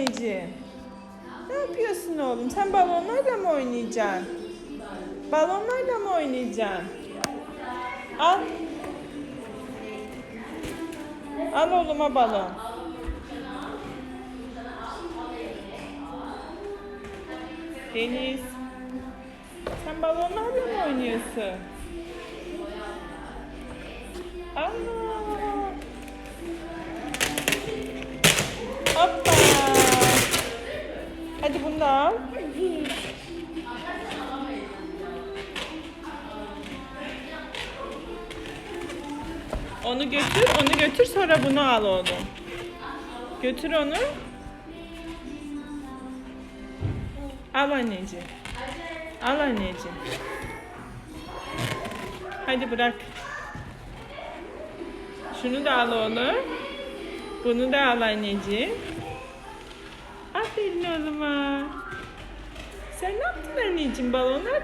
anneciğim. Ne yapıyorsun oğlum? Sen balonlarla mı oynayacaksın? Balonlarla mı oynayacaksın? Al. Al oğluma balon. Deniz. Sen balonlarla mı oynuyorsun? Allah. Hoppa. Al. Onu götür, onu götür sonra bunu al oğlum. Götür onu. Al anneciğim. Al anneciğim. Hadi bırak. Şunu da al oğlum. Bunu da al anneciğim. Aferin oğluma. Sen ne yaptın anneciğim balonlarla